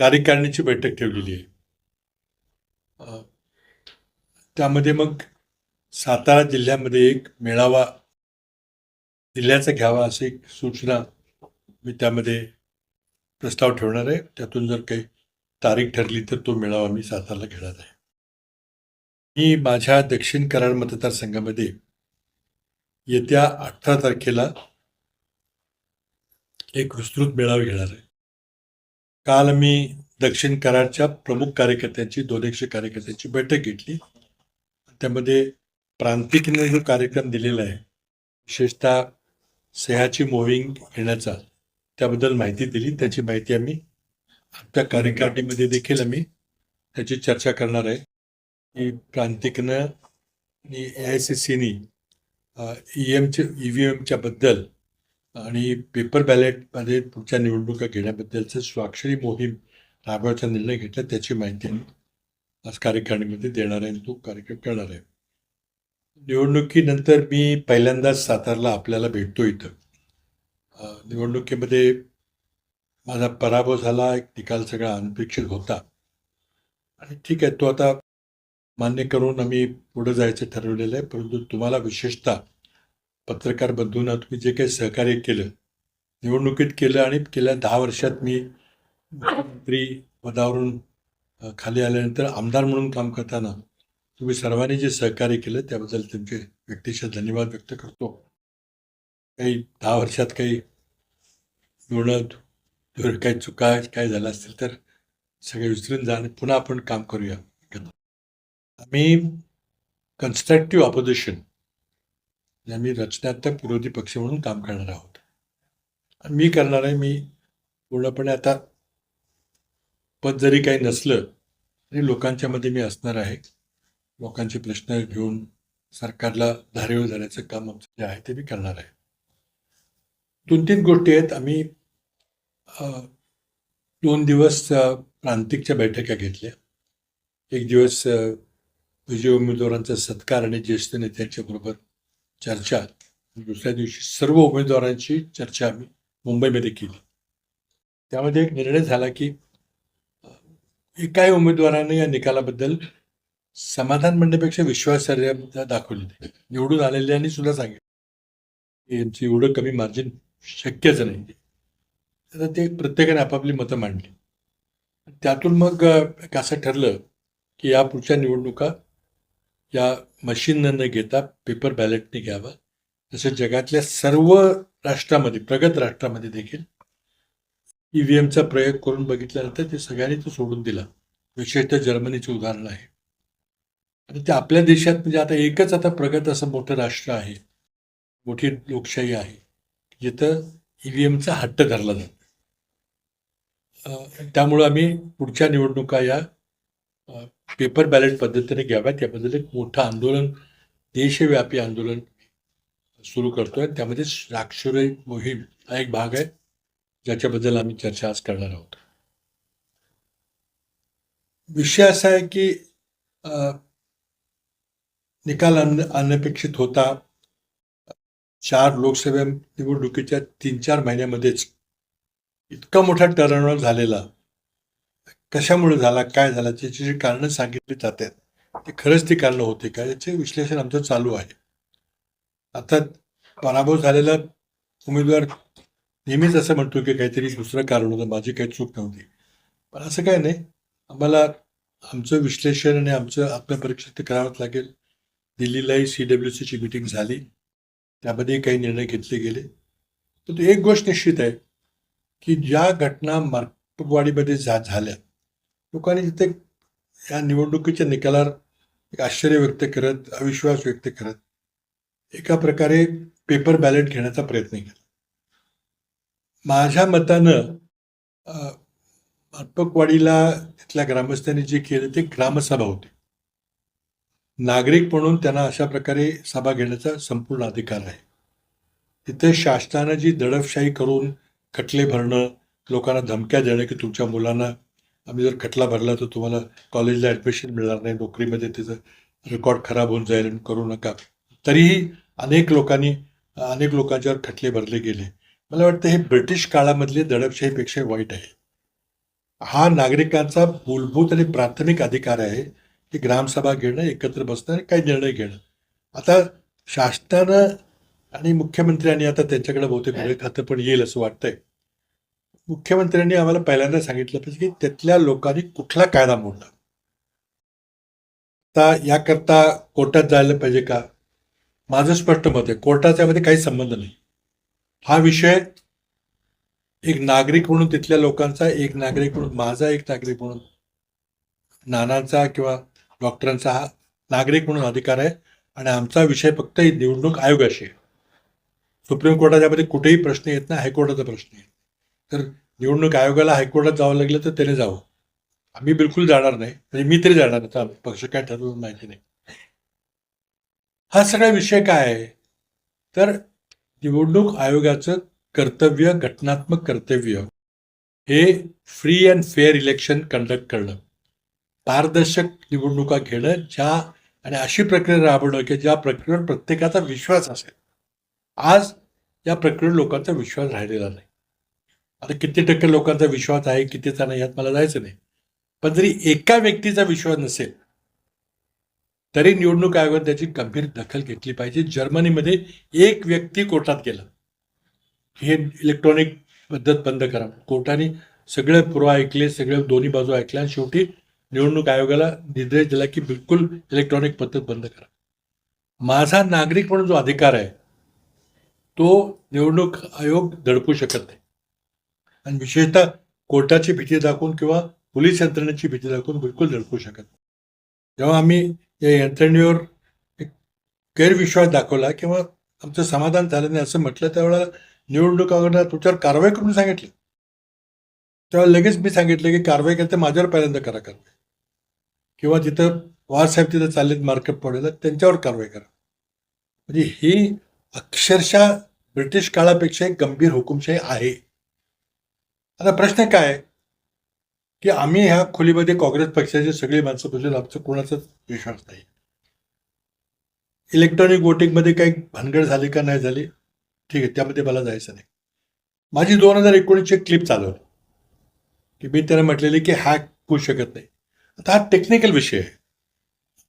कार्यकारिणीची बैठक ठेवलेली आहे. त्यामध्ये मग सातारा जिल्ह्यामध्ये एक मेळावा जिल्ह्याचा घ्यावा अशी एक सूचना मी त्यामध्ये प्रस्ताव ठेवणार आहे. त्यातून जर काही तारीख ठरली तर तो मेळावा मी सातारला घेणार आहे. मी माझ्या दक्षिण कराड मतदारसंघामध्ये येत्या अठरा तारखेला एक विस्तृत मेळावा घेणार आहे. काल मी दक्षिण कराडच्या प्रमुख कार्यकर्त्यांची दोन एकशे कार्यकर्त्यांची बैठक घेतली. त्यामध्ये प्रांतिकने जो कार्यक्रम दिलेला आहे विशेषतः सह्याची मोहीम येण्याचा त्याबद्दल माहिती दिली. त्याची माहिती आम्ही आमच्या कार्यकारिणीमध्ये देखील आम्ही त्याची चर्चा करणार आहे. की प्रांतिकनं आणि A I C C E एमच्या ई व्ही एमच्या बद्दल आणि पेपर बॅलेटमध्ये पुढच्या निवडणुका घेण्याबद्दलचं स्वाक्षरी मोहीम राबवायचा निर्णय घेतला त्याची माहिती आज कार्यकारिणीमध्ये देणार आहे आणि तो कार्यक्रम करणार आहे. निवडणुकीनंतर मी पहिल्यांदाच सातारला आपल्याला भेटतो इथं. निवडणुकीमध्ये माझा पराभव झाला एक निकाल सगळा अनपेक्षित होता. आणि ठीक आहे तो आता मान्य करून आम्ही पुढं जायचं ठरवलेलं आहे परंतु तुम्हाला विशेषतः पत्रकार बंधूंना तुम्ही जे काही सहकार्य केलं निवडणुकीत केलं आणि गेल्या दहा वर्षात मी मुख्यमंत्री पदावरून खाली आल्यानंतर आमदार म्हणून काम करताना तुम्ही सर्वांनी जे सहकार्य केलं त्याबद्दल तुमचे व्यक्तिशः धन्यवाद व्यक्त करतो. काही दहा वर्षात काही निवडणं जर काही चुका काय झाल्या असतील तर सगळे विसरून जा आणि पुन्हा आपण काम करूया. आम्ही कन्स्ट्रक्टिव्ह ऑपोजिशन आम्ही रचनात्मक विरोधी पक्ष म्हणून काम करणार आहोत. मी करणार आहे मी पूर्णपणे आता पद जरी काही नसलं तरी लोकांच्या मध्ये मी असणार आहे. लोकांचे प्रश्न घेऊन सरकारला धारेवर जाण्याचं काम आमचं जे आहे ते मी करणार आहे. दोन तीन गोष्टी आहेत. आम्ही दोन दिवस प्रांतिकच्या बैठका घेतल्या. एक दिवस विजय उमेदवारांचा सत्कार आणि ज्येष्ठ नेत्यांच्या बरोबर चर्चा. दुसऱ्या दिवशी सर्व उमेदवारांची चर्चा आम्ही मुंबईमध्ये केली. त्यामध्ये एक निर्णय झाला की एकाही उमेदवाराने या निकालाबद्दल समाधान म्हणण्यापेक्षा विश्वासार्हता दाखवली निवडून आलेल्यांनी सुद्धा सांगितलं. की यांचं एवढं कमी मार्जिन शक्यच नाही. तर ते प्रत्येकाने आपापली मतं मांडली. त्यातून मग एक असं ठरलं की या पुढच्या निवडणुका या मशीननं न घेता पेपर बॅलेटने घ्यावा. तसं जगातल्या सर्व राष्ट्रामध्ये प्रगत राष्ट्रामध्ये देखील ई व्ही एमचा प्रयोग करून बघितल्यानंतर ते सगळ्यांनी तो सोडून दिला. विशेषतः जर्मनीचं उदाहरण आहे. आणि ते आपल्या देशात म्हणजे आता एकच आता प्रगत असं मोठं राष्ट्र आहे. मोठी लोकशाही आहे. जिथं ई व्ही एमचा हट्ट धरला जातो. त्यामुळं आम्ही पुढच्या निवडणुका या पेपर बॅलेट पद्धतीने घ्याव्यात. याबद्दल एक मोठं आंदोलन देशव्यापी आंदोलन सुरू करतोय. त्यामध्ये साक्षर मोहीम हा एक भाग आहे. ज्याच्याबद्दल आम्ही चर्चा आज करणार आहोत. विषय असा आहे की अं, निकाल अन अनपेक्षित होता. चार लोकसभा निवडणुकीच्या तीन चार महिन्यामध्येच इतका मोठा टर्नओव्हर झालेला. कशामुळे झाला काय झाला त्याची जी कारणं सांगितली जातात ते खरंच ती कारणं होते का? याचे विश्लेषण आमचं चालू आहे. आता पराभव झालेला उमेदवार नेहमीच असं म्हणतो की काहीतरी दुसरं कारण होतं माझी काही चूक नव्हती. पण असं काय नाही. आम्हाला आमचं विश्लेषण आणि आमचं आत्मपरीक्षण ते करावंच लागेल. दिल्लीलाही सी डब्ल्यू सीची मिटिंग झाली. त्यामध्ये काही निर्णय घेतले गेले. तर एक गोष्ट निश्चित आहे की ज्या घटना मार्कवाडीमध्ये झा झाल्या लोकांनी तिथे या निवडणुकीच्या निकालावर एक आश्चर्य व्यक्त करत अविश्वास व्यक्त करत एका प्रकारे पेपर बॅलेट घेण्याचा प्रयत्न केला. माझ्या मतानं अ, तिथल्या ग्रामस्थांनी जे केलं ते ग्रामसभा होती. नागरिक म्हणून त्यांना अशा प्रकारे सभा घेण्याचा संपूर्ण अधिकार आहे. तिथे शासनानं जी दडपशाही करून खटले भरणं लोकांना धमक्या देणं की तुमच्या मुलांना आम्ही जर खटला भरला तर तुम्हाला कॉलेजला ॲडमिशन मिळणार नाही नोकरीमध्ये त्याचं रेकॉर्ड खराब होऊन जाईल आणि करू नका. तरीही अनेक लोकांनी अनेक लोकांच्यावर खटले भरले गेले. मला वाटतं हे ब्रिटिश काळामधले दडपशाहीपेक्षा वाईट आहे. हा नागरिकांचा मूलभूत आणि प्राथमिक अधिकार आहे की ग्रामसभा घेणं एकत्र बसणं आणि काही निर्णय घेणं. आता शासनानं आणि मुख्यमंत्र्यांनी आता त्यांच्याकडे बहुतेक वेळ खातं पण येईल असं वाटतंय. मुख्यमंत्र्यांनी आम्हाला पहिल्यांदा सांगितलं पाहिजे की तिथल्या लोकांनी कुठला कायदा मोडला. आता याकरता कोर्टात जायला पाहिजे का? माझं स्पष्ट मत आहे कोर्टाच्या यामध्ये काही संबंध नाही. हा विषय एक नागरिक म्हणून तिथल्या लोकांचा एक नागरिक म्हणून माझा एक नागरिक म्हणून नानांचा किंवा डॉक्टरांचा हा नागरिक म्हणून अधिकार आहे आणि आमचा विषय फक्त निवडणूक आयोगाशी आहे. सुप्रीम कोर्टात यामध्ये कुठेही प्रश्न येत नाही हायकोर्टाचा प्रश्न येत तर निवडणूक आयोगाला हायकोर्टात जावं लागलं तर त्याने जावं. आम्ही बिलकुल जाणार नाही. म्हणजे मी तरी जाणार नाही. आता पक्ष काय ठरवलं माहिती नाही. हा सगळा विषय काय आहे? तर निवडणूक आयोगाचं कर्तव्य घटनात्मक कर्तव्य हे free and fair election conduct करणं. पारदर्शक निवडणुका घेणं ज्या आणि अशी प्रक्रिया राबवणं की ज्या प्रक्रियेवर प्रत्येकाचा विश्वास असेल. आज या प्रक्रियेवर लोकांचा विश्वास राहिलेला नाही. आता किती टक्के लोकांचा विश्वास आहे कितीचा नाही यात मला जायचं नाही. पण जरी एका व्यक्तीचा विश्वास नसेल तरी निवडणूक आयोगाने त्याची गंभीर दखल घेतली पाहिजे. जर्मनीमध्ये एक व्यक्ती कोर्टात गेला. हे इलेक्ट्रॉनिक पद्धत बंद करा. कोर्टाने सगळे पुरावा ऐकले सगळे दोन्ही बाजू ऐकल्या. आणि शेवटी निवडणूक आयोगाला निर्देश दिला की बिलकुल इलेक्ट्रॉनिक पद्धत बंद करा. माझा नागरिक म्हणून जो अधिकार आहे तो निवडणूक आयोग दडपू शकत नाही. आणि विशेषतः कोर्टाची भीती दाखवून किंवा पोलीस यंत्रणेची भीती दाखवून बिलकुल दडपू शकत नाही. जेव्हा आम्ही या यंत्रणेवर एक गैरविश्वास दाखवला किंवा आमचं समाधान झालं नाही असं म्हटलं त्यावेळेला निवडणूक आयोगानं तुमच्यावर कारवाई करून सांगितली. तेव्हा लगेच मी सांगितलं की कारवाई करते माझ्यावर पहिल्यांदा करा कारवाई. किंवा जिथं वारसाहेब तिथं चाललेत मार्केट पडेल त्यांच्यावर कारवाई करा. म्हणजे ही अक्षरशः ब्रिटिश काळापेक्षा एक गंभीर हुकुमशाही आहे. आता प्रश्न काय? की आम्ही ह्या खोलीमध्ये काँग्रेस पक्षाचे सगळी माणसं बसलेलं आमचं कोणाचाच विश्वास नाही. इलेक्ट्रॉनिक वोटिंगमध्ये काही भानगड झाली का नाही झाली ठीक आहे त्यामध्ये मला जायचं नाही. माझी दोन हजार एकोणीसची क्लिप चालवली की मी त्याला म्हटलेली की हॅक होऊ शकत नाही. आता हा टेक्निकल विषय आहे.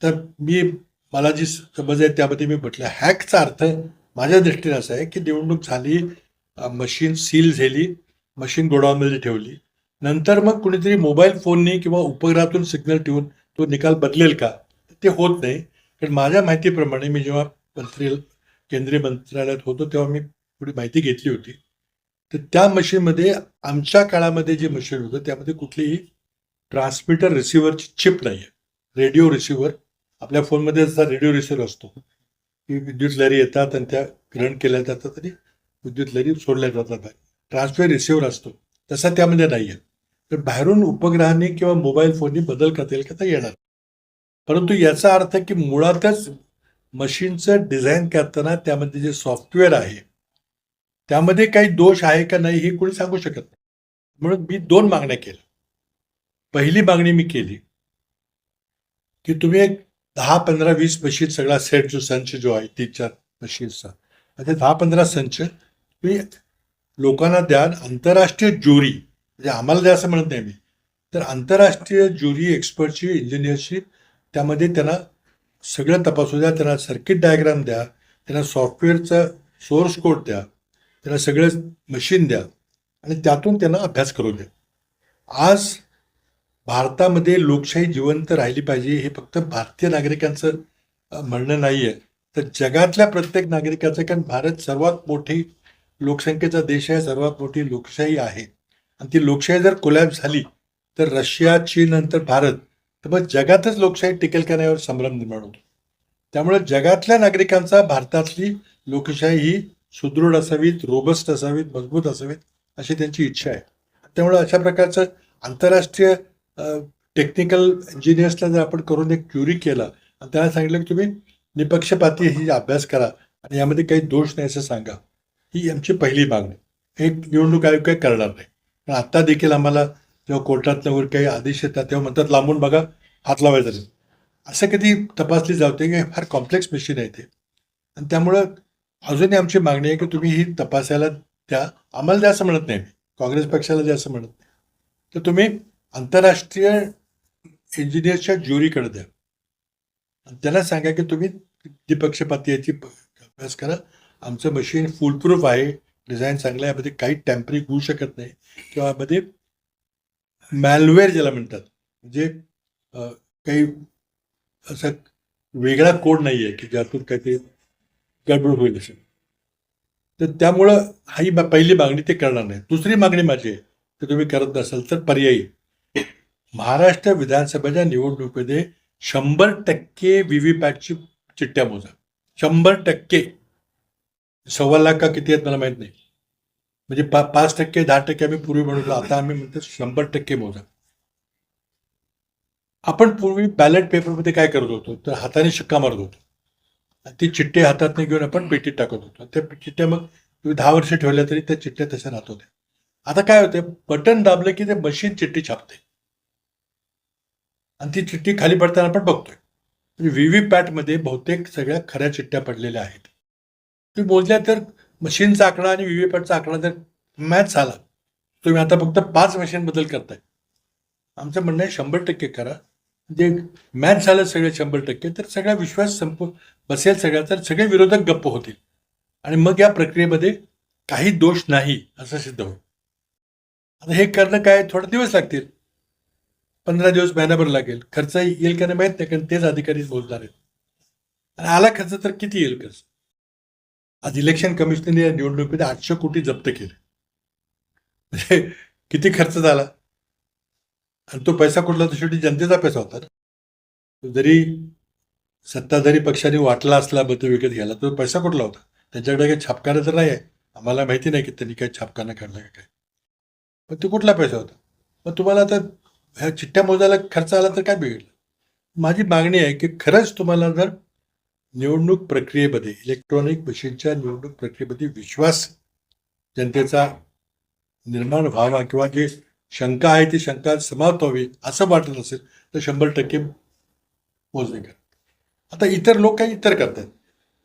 तर मी मला जी समज आहे त्यामध्ये मी म्हटलं हॅकचा अर्थ माझ्या दृष्टीने असा आहे की निवडणूक झाली मशीन सील झाली मशीन गोडाऊनमध्ये ठेवली. नंतर मग कुणीतरी मोबाईल फोनने किंवा उपग्रहातून सिग्नल ठेवून तो निकाल बदलेल का? ते होत नाही. कारण माझ्या माहितीप्रमाणे मी जेव्हा मंत्री केंद्रीय मंत्रालयात होतो तेव्हा मी थोडी माहिती घेतली होती. तर त्या मशीनमध्ये आमच्या काळामध्ये जे मशीन होतं त्यामध्ये कुठलीही ट्रान्समीटर रिसिव्हरची चिप नाही आहे रेडिओ रिसिव्हर. आपल्या फोनमध्ये जसा रेडिओ रिसिव्हर असतो. की विद्युत लहरी येतात आणि त्या ग्रहण केल्या जातात आणि विद्युत लहरी सोडल्या जातात ट्रान्सफर रिसिव्हर असतो. तसा त्यामध्ये नाही आहे तर बाहेरून उपग्रहाने किंवा मोबाईल फोननी बदल करता येईल का तर येणार. परंतु याचा अर्थ की मुळातच मशीनचं डिझाईन करताना त्यामध्ये जे सॉफ्टवेअर आहे त्यामध्ये काही दोष आहे का नाही हे कोणी सांगू शकत नाही. म्हणून मी दोन मागण्या केल्या. पहिली मागणी मी केली की तुम्ही एक दहा पंधरा वीस मशीन सगळा सेट जो संच जो आहे तीन चार मशीनचा. ते दहा पंधरा संच तुम्ही लोकांना द्या आंतरराष्ट्रीय ज्युरी. म्हणजे आम्हाला द्या असं म्हणत नाही मी. तर आंतरराष्ट्रीय ज्युरी एक्सपर्टची इंजिनियरची त्यामध्ये त्यांना सगळं तपासू द्या त्यांना सर्किट डायग्राम द्या त्यांना सॉफ्टवेअरचा सोर्स कोड द्या त्यांना सगळं मशीन द्या आणि त्यातून त्यांना अभ्यास करू द्या आज भारतामध्ये लोकशाही जिवंत राहिली पाहिजे हे फक्त भारतीय नागरिकांचं म्हणणं नाही आहे तर जगातल्या प्रत्येक नागरिकाचं कारण भारत सर्वात मोठी लोकसंख्येचा देश आहे सर्वात मोठी लोकशाही आहे. आणि ती लोकशाही जर कोलॅब झाली तर रशिया चीन नंतर भारत तर मग जगातच लोकशाही टिकेल का नाही यावर संभ्रम निर्माण होतो. त्यामुळे जगातल्या नागरिकांचा भारतातली लोकशाही ही सुदृढ असावीत रोबस्ट असावीत मजबूत असावीत अशी त्यांची इच्छा आहे. त्यामुळे अशा प्रकारचं आंतरराष्ट्रीय टेक्निकल इंजिनियर्सला जर आपण करून एक क्युरी केला आणि त्यांना सांगितलं की तुम्ही निपक्षपाती ही अभ्यास करा आणि यामध्ये काही दोष नाही असं सांगा. ही आमची पहिली मागणी. एक निवडणूक आयोग काही करणार नाही. पण आत्ता देखील आम्हाला जेव्हा कोर्टातनं वगैरे काही आदेश येतात तेव्हा म्हणतात लांबून बघा हात लावायचा नाही. असं कधी तपासली जाते की फार कॉम्प्लेक्स मशीन आहे ते. आणि त्यामुळं अजूनही आमची मागणी आहे की तुम्ही ही तपासायला द्या. आम्हाला द्या असं म्हणत नाही काँग्रेस पक्षाला द्या असं म्हणत नाही. तर तुम्ही आंतरराष्ट्रीय इंजिनियरच्या ज्युरीकडे द्या. आणि त्यांना सांगा की तुम्ही द्विपक्षपाती याची अभ्यास करा. आमचं मशीन फुलप्रूफ आहे. डिझाईन चांगलं आहे. यामध्ये काही टॅम्परिंग होऊ शकत नाही. किंवा यामध्ये मॅलवेअर ज्याला म्हणतात. म्हणजे काही असा वेगळा कोड नाही आहे की ज्यातून काहीतरी गडबड होईल असेल. तर त्यामुळं ही पहिली मागणी ते करणार नाही. दुसरी मागणी माझी आहे. तर तुम्ही करत नसाल तर पर्यायी. महाराष्ट्र विधानसभेच्या निवडणुकीमध्ये शंभर टक्के व्ही व्ही पॅटची चिठ्ठ्या मोजा. शंभर टक्के. सव्वा लाख का किती आहेत मला माहीत नाही. म्हणजे पा पाच टक्के दहा टक्के आम्ही पूर्वी म्हणतो आता आम्ही म्हणतो शंभर टक्के मोजा. आपण पूर्वी बॅलेट पेपरमध्ये काय करत होतो? तर हाताने शिक्का मारत होतो. आणि ती चिठ्ठी हातात घेऊन आपण पेटीत टाकत होतो. त्या चिठ्ठ्या मग तुम्ही दहा वर्ष ठेवल्या तरी त्या चिठ्ठ्या तशा राहत होत्या. आता काय होते बटन दाबलं की ते मशीन चिठ्ठी छापते. आणि ती चिठ्ठी खाली पडताना आपण बघतोय. म्हणजे व्ही व्ही पॅटमध्ये बहुतेक सगळ्या खऱ्या चिठ्ठ्या पडलेल्या आहेत. तुम्ही मोजल्या तर मशीनचा आकडा आणि व्ही व्ही आकडा जर मॅच झाला. तुम्ही आता फक्त पाच मशीन बदल करताय. आमचं म्हणणं आहे शंभर टक्के करा. जे मॅच झालं सगळे शंभर टक्के तर सगळा विश्वास संप बसेल सगळ्या तर सगळे विरोधक गप्प होतील. आणि मग या प्रक्रियेमध्ये काही दोष नाही असं सिद्ध होईल. आता हे करणं काय थोडे दिवस लागतील. पंधरा दिवस महिनाभर लागेल. खर्च येईल का नाही माहीत नाही कारण तेच अधिकारीच बोलणार आहेत. आणि आला खर्च तर किती येईल खर्च? आज इलेक्शन कमिशनने या निवडणुकीत आठशे कोटी जप्त केले. म्हणजे किती खर्च झाला? आणि तो पैसा कुठला? तर शेवटी जनतेचा पैसा होता ना. तो जरी सत्ताधारी पक्षाने वाटला असला मतं विकत घ्यायला तो पैसा कुठला होता? त्यांच्याकडे काही छापखाना तर नाही आहे आम्हाला माहिती नाही की त्यांनी काही छापखाना काढला का काय. पण तो कुठला पैसा होता? मग तुम्हाला आता ह्या चिठ्ठ्या मोजायला खर्च आला तर काय बिघडलं? माझी मागणी आहे की खरंच तुम्हाला जर निवडणूक प्रक्रियेमध्ये इलेक्ट्रॉनिक मशीनच्या निवडणूक प्रक्रियेमध्ये विश्वास जनतेचा निर्माण व्हावा किंवा जे शंका आहे ती शंका समाप्त व्हावी असं वाटत असेल तर शंभर टक्के मोजणी करा आता इतर लोक काही इतर करतात.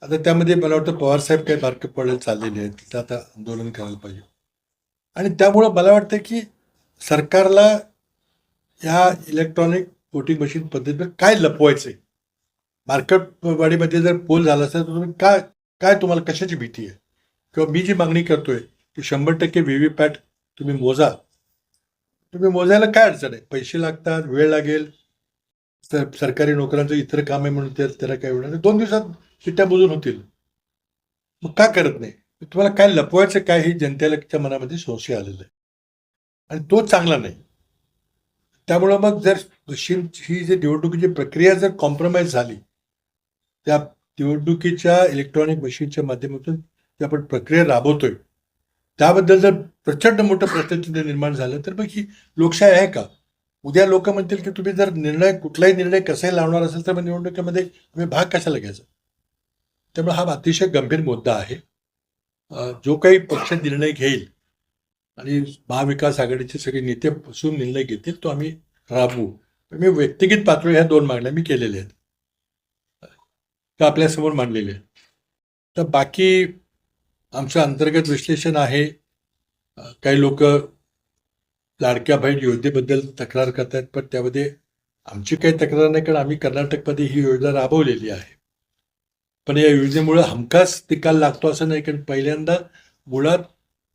आता त्यामध्ये मला वाटतं पवारसाहेब काही मार्क पडायला चाललेले आहेत तिथं आता आंदोलन करायला पाहिजे. आणि त्यामुळं मला वाटतं की सरकारला ह्या इलेक्ट्रॉनिक वोटिंग मशीन पद्धतीवर काय लपवायचं आहे मार्केटवाडीमध्ये जर पोल झाला असेल तर तुम्ही काय काय तुम्हाला कशाची भीती आहे? किंवा मी जी मागणी करतोय की शंभर टक्के व्ही व्ही पॅट तुम्ही मोजा. तुम्ही मोजायला काय अडचण आहे? पैसे लागतात वेळ लागेल तर सरकारी नोकऱ्यांचं इतर काम आहे म्हणून त्याला काय होणार दोन दिवसात चिठ्ठ्या मोजून होतील. मग का करत नाही? तुम्हाला काय लपवायचं काय हे जनतेच्या मनामध्ये संशय आलेला आहे. आणि तो चांगला नाही. त्यामुळं मग जर ही जी निवडणुकीची प्रक्रिया जर कॉम्प्रोमाइज झाली त्या निवडणुकीच्या इलेक्ट्रॉनिक मशीनच्या माध्यमातून जी आपण प्रक्रिया राबवतोय त्याबद्दल जर प्रचंड मोठं प्रश्नचिन्ह निर्माण झालं तर मग ही लोकशाही आहे का? उद्या लोक म्हणतील की तुम्ही जर निर्णय कुठलाही निर्णय कसाही लावणार असेल तर मग निवडणुकीमध्ये तुम्ही भाग कशाला घ्यायचा? त्यामुळे हा अतिशय गंभीर मुद्दा आहे. जो काही पक्ष निर्णय घेईल आणि महाविकास आघाडीचे सगळे नेते बसून निर्णय घेतील तो आम्ही राबवू. मी व्यक्तिगत पातळी ह्या दोन मागण्या मी केलेल्या आहेत. त्या आपल्यासमोर मांडलेल्या तर बाकी आमचं अंतर्गत विश्लेषण आहे. काही लोक लाडक्या बहीण योजनेबद्दल तक्रार करतात पण त्यामध्ये आमची काही तक्रार नाही कारण आम्ही कर्नाटकमध्ये ही योजना राबवलेली आहे. पण या योजनेमुळे हमखास निकाल लागतो असं नाही कारण पहिल्यांदा मुळात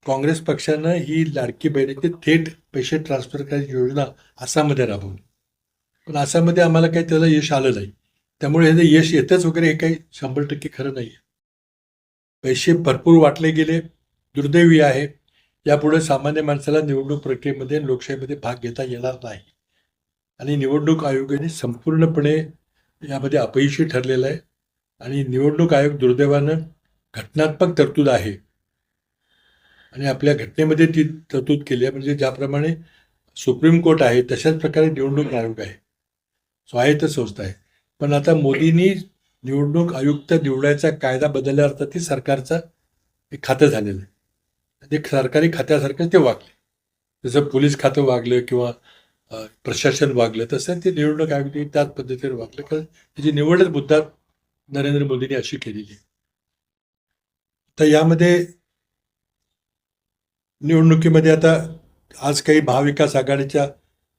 काँग्रेस पक्षानं ही लाडकी बहिणीचे थेट पैसे ट्रान्सफर करायची योजना आसाममध्ये राबवली. पण आसाममध्ये आम्हाला काही त्याला यश आलं नाही. त्यामुळे हे यश येतच वगैरे हे काही शंभर टक्के खरं नाही आहे पैसे भरपूर वाटले गेले दुर्दैवी आहे. यापुढे सामान्य माणसाला निवडणूक प्रक्रियेमध्ये लोकशाहीमध्ये भाग घेता येणार नाही. आणि निवडणूक आयोगाने संपूर्णपणे यामध्ये अपयशी ठरलेलं आहे. आणि निवडणूक आयोग दुर्दैवानं घटनात्मक तरतूद आहे. आणि आपल्या घटनेमध्ये ती तरतूद केली आहे. म्हणजे ज्याप्रमाणे सुप्रीम कोर्ट आहे तशाच प्रकारे निवडणूक आयोग आहे. स्वायत्त संस्था आहे. पण आता मोदींनी निवडणूक आयुक्त निवडायचा कायदा बदलल्यावर तर ती सरकारचं एक खातं झालेलं आहे. ते सरकारी खात्यासारखं ते वागले. जसं पोलीस खातं वागलं किंवा प्रशासन वागलं तसं ते निवडणूक आयुक्त त्याच पद्धतीने वागलं. कारण त्याची निवडच मुद्दा नरेंद्र मोदींनी अशी केलेली आहे. तर यामध्ये निवडणुकीमध्ये आता आज काही महाविकास आघाडीच्या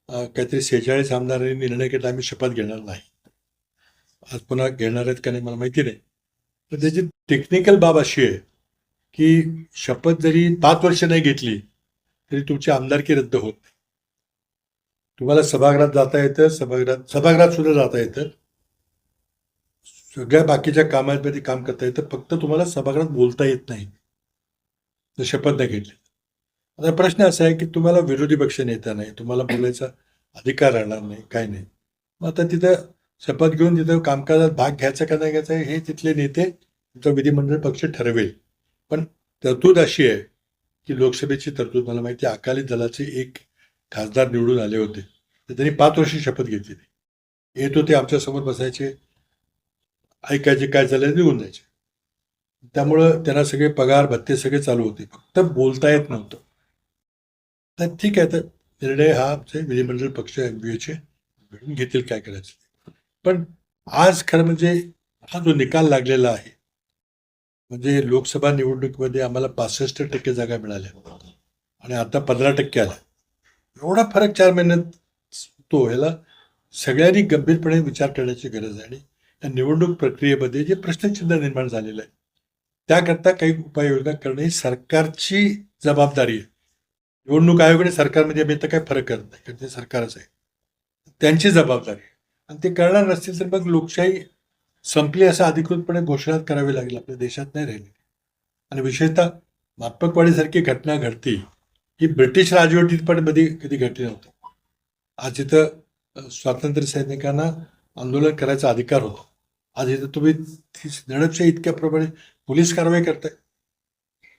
काहीतरी सेहेचाळीस आमदारांनी निर्णय घेतला. आम्ही शपथ घेणार नाही. आज पुन्हा घेणार आहेत का नाही मला माहिती नाही. पण त्याची टेक्निकल बाब अशी आहे की शपथ जरी पाच वर्ष नाही घेतली तरी तुमची आमदारकी रद्द होत नाही. तुम्हाला सभागृहात जाता येतं सभागृहात सभागृहात सुद्धा जाता येतं. सगळ्या बाकीच्या कामांमध्ये काम करता येतं फक्त तुम्हाला सभागृहात बोलता येत नाही. जर शपथ नाही घेतली. आता प्रश्न असा आहे की तुम्हाला विरोधी पक्ष नेता नाही तुम्हाला बोलायचा अधिकार राहणार नाही काय नाही. मग आता तिथं शपथ घेऊन तिथं कामकाजात भाग घ्यायचा का नाही घ्यायचा हे तिथले नेते तुमचा विधिमंडळ पक्ष ठरवेल. पण तरतूद अशी आहे की लोकसभेची तरतूद मला माहिती आहे, अकाली दलाचे एक खासदार निवडून आले होते. तर त्यांनी पाच वर्षी शपथ घेतलेली येत होते आमच्यासमोर बसायचे ऐकायचे काय झालं निघून जायचे. त्यामुळं त्यांना सगळे पगार भत्ते सगळे चालू होते. फक्त बोलता येत नव्हतं. तर ठीक आहे तर निर्णय हा आमचे विधिमंडळ पक्ष एम बी एचे मिळून घेतील काय करायचं पण आज खरं म्हणजे हा जो निकाल लागलेला आहे म्हणजे लोकसभा निवडणुकीमध्ये आम्हाला पासष्ट टक्के जागा मिळाल्या आणि आता पंधरा टक्के आला एवढा फरक चार महिन्यात तो ह्याला सगळ्यांनी गंभीरपणे विचार करण्याची गरज आहे आणि या निवडणूक प्रक्रियेमध्ये जे प्रश्नचिन्ह निर्माण झालेलं आहे त्याकरता काही उपाययोजना करणे ही सरकारची जबाबदारी आहे. निवडणूक आयोग आणि सरकारमध्ये आम्ही तर काही फरक करत नाही कारण ते सरकारच आहे. त्यांची जबाबदारी आहे. आणि ते करणार नसतील तर मग लोकशाही संपली असं अधिकृतपणे घोषणा करावी लागेल. आपल्या देशात नाही राहिली. आणि विशेषतः मापकवाडीसारखी घटना घडती ही ब्रिटिश राजवटीत पण मध्ये कधी घडली नव्हती. आज इथं स्वातंत्र्य सैनिकांना आंदोलन करायचा अधिकार होतो. आज इथं तुम्ही दडपशाही इतक्या प्रमाणे पोलीस कारवाई करताय.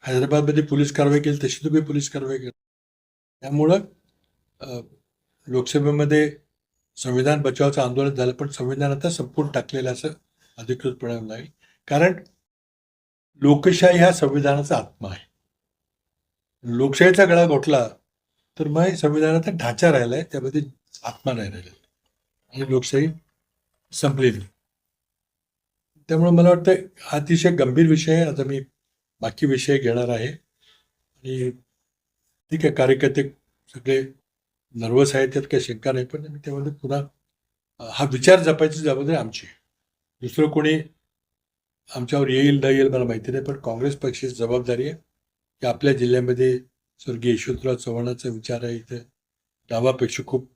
हैदराबादमध्ये पोलीस कारवाई केली तशी तुम्ही पोलीस कारवाई करता त्यामुळं लोकसभेमध्ये संविधान बचावाचं आंदोलन झालं पण संविधान आता संपूर्ण टाकलेलं असं अधिकृतपणे नाही. कारण लोकशाही हा संविधानाचा आत्मा आहे. लोकशाहीचा गळा गोठला तर मग संविधानाचा ढाचा राहिलाय त्यामध्ये आत्मा नाही राहिलेला. आणि लोकशाही संपलेली. त्यामुळे मला वाटतं हा अतिशय गंभीर विषय आहे. आता मी बाकी विषय घेणार आहे. आणि ठीक आहे कार्यकर्ते सगळे नर्वस आहे त्यात काही शंका नाही पण त्यामध्ये पुन्हा हा विचार जपायची जबाबदारी आमची. दुसरं कोणी आमच्यावर येईल न येईल मला माहिती नाही पण काँग्रेस पक्षाची जबाबदारी आहे की आपल्या जिल्ह्यामध्ये स्वर्गीय यशवंतराव चव्हाणाचा विचार आहे इथे. डावापेक्षा खूप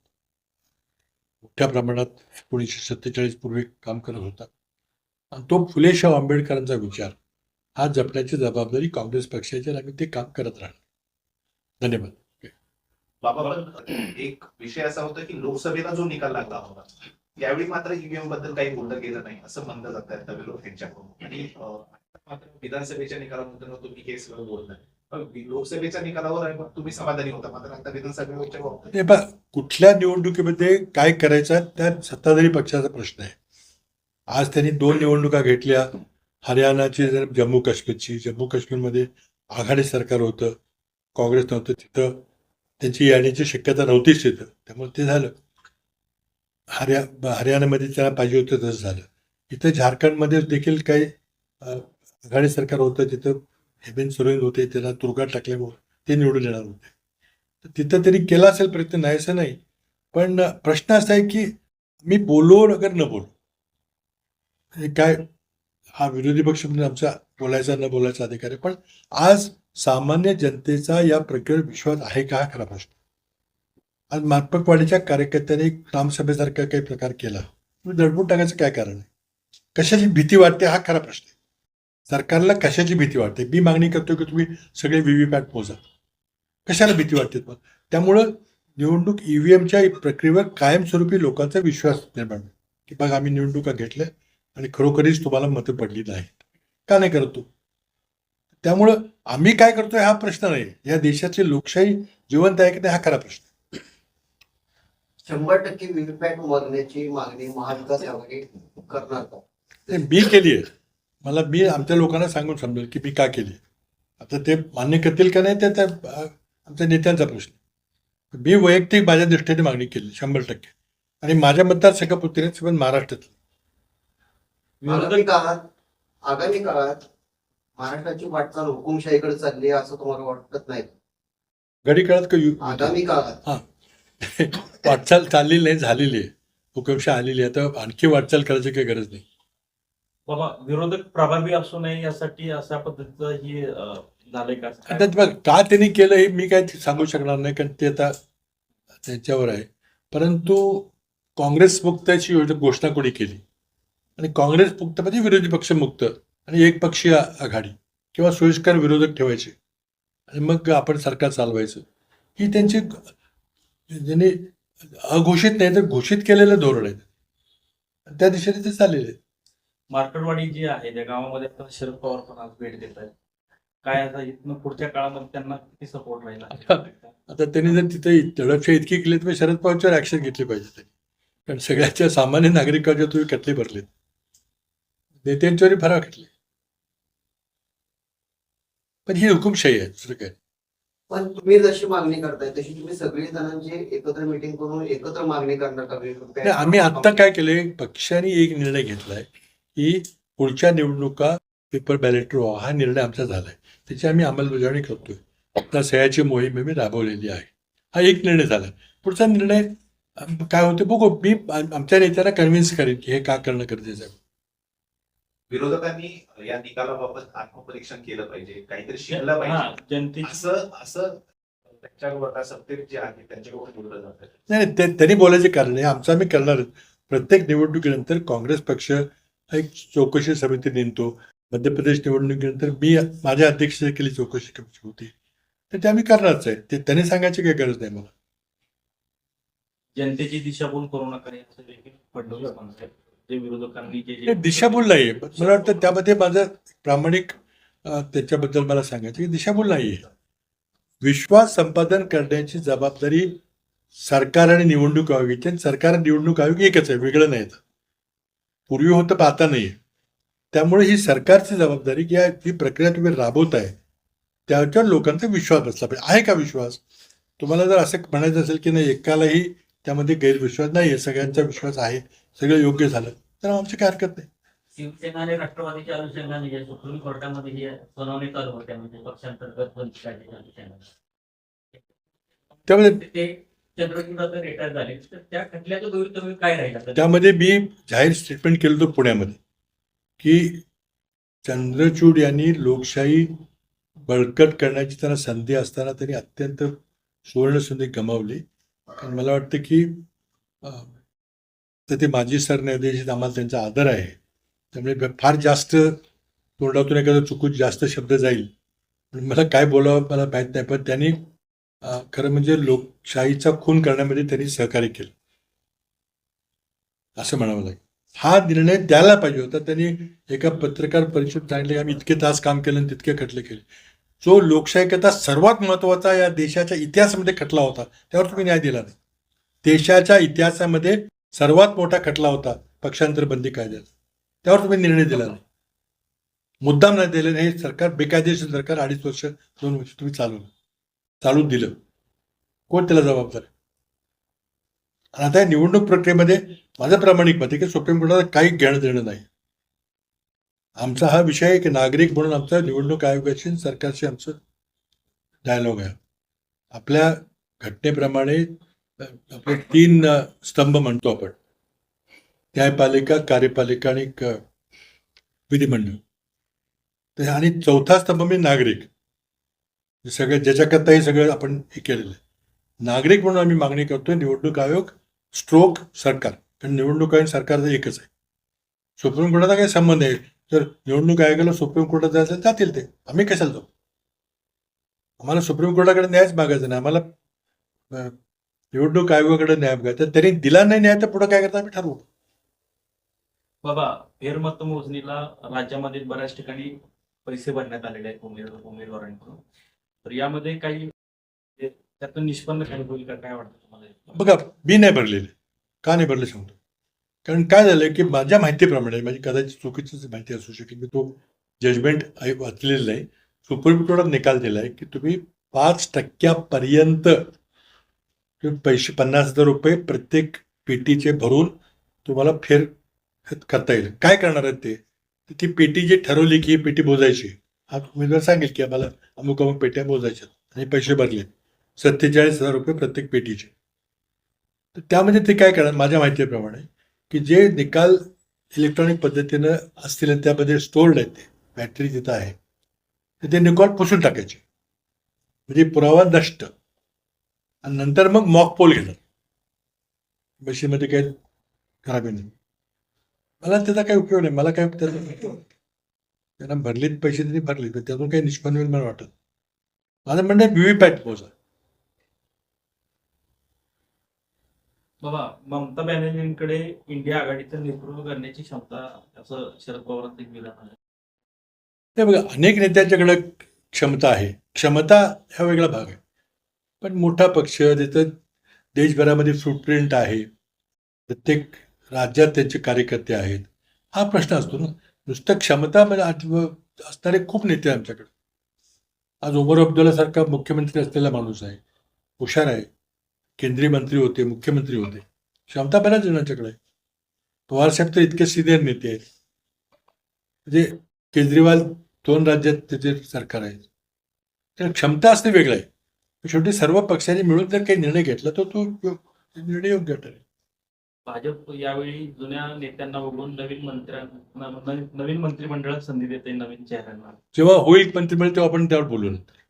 मोठ्या प्रमाणात एकोणीसशे सत्तेचाळीस पूर्वी काम करत होता. आणि तो फुलेशाव आंबेडकरांचा विचार हा जपण्याची जबाबदारी काँग्रेस पक्षाची आणि आम्ही ते काम करत राहणार. धन्यवाद. बाबा पण एक विषय असा होता की लोकसभेला जो निकाल लागला होता त्यावेळी मात्र ईव्हीएमबद्दल काही बोललं गेलं नाही असं म्हणलं जात आहे नवे लोक यांच्याकडून आणि मात्र विधानसभेच्या निकालानंतर तुम्ही हे सगळं बोलताय लोकसभेच्या निकालावर तुम्ही समाधानी होता मात्र आता विधानसभेच्या कुठल्या निवडणुकीमध्ये काय करायचं त्या सत्ताधारी पक्षाचा प्रश्न आहे. आज त्यांनी दोन निवडणुका घेतल्या. हरियाणाची जर जम्मू काश्मीरची जम्मू काश्मीरमध्ये आघाडी सरकार होतं काँग्रेस नव्हतं तिथं त्यांची येण्याची शक्यता नव्हतीच तिथं. त्यामुळे ते झालं. हरिया हरियाणामध्ये त्यांना पाहिजे होतं तसं झालं. इथं झारखंडमध्ये देखील काही आघाडी सरकार होतं तिथं हेमंत सोरेन होते त्याला तुरगा टाकल्यामुळे ते निवडून येणार होते. तर तिथं तरी केला असेल प्रयत्न नाही असं नाही. पण प्रश्न असा आहे की मी बोलो अगर न बोलो हे काय हा विरोधी पक्ष म्हणजे आमचा बोलायचा न बोलायचा अधिकार आहे. पण आज सामान्य जनतेचा या प्रक्रियेवर विश्वास आहे का? हा खरा प्रश्न. आज मातपकवाडीच्या कार्यकर्त्यांनी ग्रामसभेसारखा काही प्रकार केला. तुम्ही दडपून टाकायचं काय कारण आहे? कशाची भीती वाटते? हा खरा प्रश्न आहे. सरकारला कशाची भीती वाटते? मी मागणी करतो की तुम्ही सगळे व्हीव्हीपॅट मोजा. कशाला भीती वाटते तुम्हाला? त्यामुळं निवडणूक ईव्हीएमच्या प्रक्रियेवर कायमस्वरूपी लोकांचा विश्वास निर्माण की बघा आम्ही निवडणुका घेतल्या आणि खरोखरीच तुम्हाला मतं पडली नाहीत. का नाही करत तू? त्यामुळं आम्ही काय करतोय हा प्रश्न नाही. या देशातली लोकशाही जिवंत आहे की नाही हा खरा प्रश्न शंभर टक्के व्हीव्हीपॅट मोजण्याची मागणी महाविकास आघाडी करणार का? मी केली आहे. मला मी आमच्या लोकांना सांगून समजेल की मी का केली आता ते मान्य करतील का नाही ते त्या आमच्या नेत्यांचा प्रश्न मी वैयक्तिक माझ्या दृष्टीने मागणी केली शंभर टक्के. आणि माझ्या मतदारसंघापुरती नाही पण महाराष्ट्रात आगामी काळात आगामी काळात महाराष्ट्राची वाटचाल हुकुमशाहीकडे चालली आहे असं तुम्हाला वाटत नाही? घडी काळात का यु- आगामी काळात. वाटचाल चाललेली नाही झालेली आहे. हुकुमशाही आलेली आहे आता आणखी वाटचाल करायची काही गरज नाही. बाबा विरोधक प्रभावी असू नये यासाठी अशा पद्धतीचं ही अं, झालंय का? आता बघ का त्यांनी केलं हे मी काय सांगू शकणार नाही कारण ते आता त्यांच्यावर आहे. परंतु काँग्रेस मुक्ताची योजना घोषणा कोणी केली? आणि काँग्रेस मुक्त म्हणजे विरोधी पक्ष मुक्त. आणि एक पक्षीय आघाडी किंवा सोयीस्कर विरोधक ठेवायचे. आणि मग आपण सरकार चालवायचं. ही त्यांची ज्यांनी अघोषित नाही तर घोषित केलेलं धोरण आहे. त्या दिशेने ते चाललेले आहे. मार्कडवाडी जी आहे त्या गावामध्ये आता शरद पवार पण आज भेट देत आहेत. काय आता इथनं पुढच्या काळामध्ये त्यांना किती सपोर्ट राहील आता त्यांनी जर तिथे दडपशाही इतकी केली तर शरद पवारच्यावर ऍक्शन घेतली पाहिजे त्यांनी. कारण सगळ्याच्या सामान्य नागरिकांच्या तुम्ही कटले भरलेत. नेत्यांच्यावरही फरक खटले पण ही हुकुमशाही आहे दुसरं काय? पण तुम्ही जशी मागणी करताय तशी तुम्ही सगळे जणांची एकत्र मिटिंग करून एकत्र मागणी करणार आम्ही आत्ता काय केलंय पक्षाने एक निर्णय घेतलाय की पुढच्या निवडणुका पेपर बॅलेट व्हावा हा निर्णय आमचा झालाय. त्याची आम्ही अंमलबजावणी करतोय. आता सह्याची मोहीम आम्ही राबवलेली आहे. हा एक निर्णय झाला. पुढचा निर्णय काय होते बघू. मी आम- आमच्या नेत्यांना कन्व्हिन्स करेन की हे का करणं गरजेचं आहे. विरोधकांनी या निकालाबाबत आत्मपरीक्षण केलं पाहिजे. काहीतरी शिकलं पाहिजे. जनतेची असं असं नाही त्यांनी बोलायचे कारण आहे आमचं आम्ही करणार प्रत्येक निवडणुकीनंतर काँग्रेस पक्ष हा एक चौकशी समिती नेमतो. मध्य प्रदेश निवडणुकीनंतर मी माझ्या अध्यक्षतेखाली चौकशी कमिटी होती. तर ते आम्ही करणारच आहे. ते त्यांनी सांगायची काही गरज नाही मला. जनतेची दिशाभूल करू नका. असं जे विरोधकांनी जे दिशाभूल नाही मला वाटतं त्यामध्ये माझं प्रामाणिक त्याच्याबद्दल मला सांगायचं की दिशाभूल नाही विश्वास संपादन करण्याची जबाबदारी सरकार आणि निवडणूक आयोगाची आणि सरकार आणि निवडणूक आयोग एकच आहे वेगळं नाही पूर्वी होतं पण आता नाही त्यामुळे ही सरकारची जबाबदारी की जी प्रक्रिया तुम्ही राबवत आहे त्याच्यावर लोकांचा विश्वास बसला पाहिजे. आहे का विश्वास? तुम्हाला जर असं म्हणायचं असेल की नाही एकालाही त्यामध्ये गैरविश्वास नाही आहे सगळ्यांचा विश्वास आहे सगळं योग्य झालं. तर आमची काय हरकत नाही. शिवसेना आणि राष्ट्रवादीच्या अनुषंगाने जे सुप्रीम कोर्टामध्ये जे सुनावणी चालू होत्या म्हणजे पक्षांतर्गत बंद कायद्याच्या अनुषंगाने त्यामध्ये ते चंद्रचूड रिटायर झाले. तर त्या खटल्याच्या विरुद्ध तुम्ही काय राहिला? त्यामध्ये मी जाहीर स्टेटमेंट केलं होतं पुण्यामध्ये की चंद्रचूड यांनी लोकशाही बळकट करण्याची त्यांना संधी असताना त्यांनी अत्यंत सुवर्ण संधी गमावली मला वाटतं की तर ते माजी सरन्यायाधीश आम्हाला त्यांचा आदर आहे. त्यामुळे फार जास्त तोंडातून एखादा चुकून जास्त शब्द जाईल. पण मला काय बोलावं मला माहीत नाही पण त्यांनी खरं म्हणजे लोकशाहीचा खून करण्यामध्ये त्यांनी सहकार्य केलं. असं म्हणावं लागेल. हा निर्णय द्यायला पाहिजे होता. त्यांनी एका पत्रकार परिषद सांगितले आम्ही इतके तास काम केलं आणि तितके खटले केले. जो लोकशाहीकरता सर्वात महत्त्वाचा या देशाच्या इतिहासामध्ये खटला होता त्यावर तुम्ही न्याय दिला नाही. देशाच्या इतिहासामध्ये सर्वात मोठा खटला होता पक्षांतर बंदी कायद्याचा त्यावर तुम्ही निर्णय दिला नाही. मुद्दाम नाही दिले नाही. हे सरकार बेकायदेशीर सरकार अडीच वर्ष दोन वर्ष तुम्ही चालवलं चालू दिलं. कोण त्याला जबाबदार? आणि आता या निवडणूक प्रक्रियेमध्ये माझं प्रामाणिक मत आहे की सुप्रीम कोर्टाला काही घेणं देणं नाही. आमचा हा विषय आहे की नागरिक म्हणून आमचा निवडणूक आयोगाशी सरकारशी आमचं डायलॉग आहे. आपल्या घटनेप्रमाणे आपले तीन स्तंभ म्हणतो आपण. न्यायपालिका कार्यपालिका आणि विधिमंडळ. तर आणि चौथा स्तंभ म्हणजे नागरिक. हे ज्याच्याकरता हे सगळं आपण हे केलेलं आहे. नागरिक म्हणून आम्ही मागणी करतोय निवडणूक आयोग स्ट्रोक सरकार. कारण निवडणूक आयोग सरकार एकच आहे. सुप्रीम कोर्टाचा काही संबंध आहे जर निवडणूक आयोगाला सुप्रीम कोर्टात जायचं जातील ते. आम्ही कशाला जाऊ? आम्हाला सुप्रीम कोर्टाकडे न्यायच मागायचा नाही. आम्हाला निवडणूक आयोगाकडे न्याय मागायचा त्यांनी दिला नाही न्याय तर पुढे काय करता आम्ही? ठरवू. बाबा फेरमतमोजणीला राज्यामध्ये बऱ्याच ठिकाणी पैसे भरण्यात आलेले आहेत उमेदवार उमेदवारांकडून. तर यामध्ये काही त्यातून निष्पन्न काही होईल का काय वाटतं तुम्हाला? बघा मी नाही भरलेले. का नाही भरले सांगतो. कारण काय झालं की माझ्या माहितीप्रमाणे माझी कदाचित चुकीचीच माहिती असू शकेल मी तो जजमेंट वाचलेलं नाही. सुप्रीम कोर्टात निकाल दिला आहे की तुम्ही पाच टक्क्यापर्यंत तुम्ही पैसे पन्नास हजार रुपये प्रत्येक पेटीचे भरून तुम्हाला फेर करता येईल. काय करणार आहेत ते? तर ती पेटी जी ठरवली की ही पेटी मोजायची हा उमेदवार सांगेल की आम्हाला अमुक अमुक पेट्या मोजायच्या आणि पैसे भरले. सत्तेचाळीस हजार रुपये प्रत्येक पेटीचे. तर त्यामध्ये ते काय करणार? माझ्या माहितीप्रमाणे की जे निकाल इलेक्ट्रॉनिक पद्धतीनं असतील त्यामध्ये स्टोर्ड आहेत ते बॅटरी तिथं आहे तर ते निकाल पुसून टाकायचे. म्हणजे पुरावा नष्ट. आणि नंतर मग मॉक पोल घेणार मशीनमध्ये काही खराबी नाही. मला त्याचा काही उपयोग नाही. मला काय त्याचा त्यांना भरलेत पैसे तरी भरले तर त्यातून काही निष्पन्न होईल मला वाटत. माझं म्हणणं व्हीव्हीपॅट मोजा बाबा ममता बॅनर्जींकडे इंडिया आघाडीचं नेतृत्व करण्याची क्षमता असं शरद पवारांचं एक विधान आहे. बघा अनेक नेत्यांच्याकडे क्षमता आहे. क्षमता हा वेगळा भाग आहे. पण मोठा पक्ष त्याचं देशभरामध्ये फुटप्रिंट आहे प्रत्येक राज्यात त्यांचे कार्यकर्ते आहेत हा प्रश्न असतो ना. नुसतं क्षमता म्हणजे असणारे खूप नेते आमच्याकडे. आज उमर अब्दुल्लासारखा मुख्यमंत्री असलेला माणूस आहे हुशार आहे केंद्रीय मंत्री होते मुख्यमंत्री होते. क्षमता बऱ्याच जणांच्याकडे आहे. पवारसाहेब तर इतके सिनियर नेते आहेत. म्हणजे केजरीवाल दोन राज्यात त्याचे सरकार आहे तर क्षमता असणे वेगळं आहे. शेवटी सर्व पक्षांनी मिळून जर काही निर्णय घेतला तर तो निर्णय योग्य ठरेल. भाजप यावेळी जुन्या नेत्यांना बघून नवीन मंत्र्यांना नवीन- मंत्रिमंडळात संधी देते नवीन चेहऱ्यांना. जेव्हा होईल मंत्रिमंडळ तेव्हा आपण त्यावर बोलू नंतर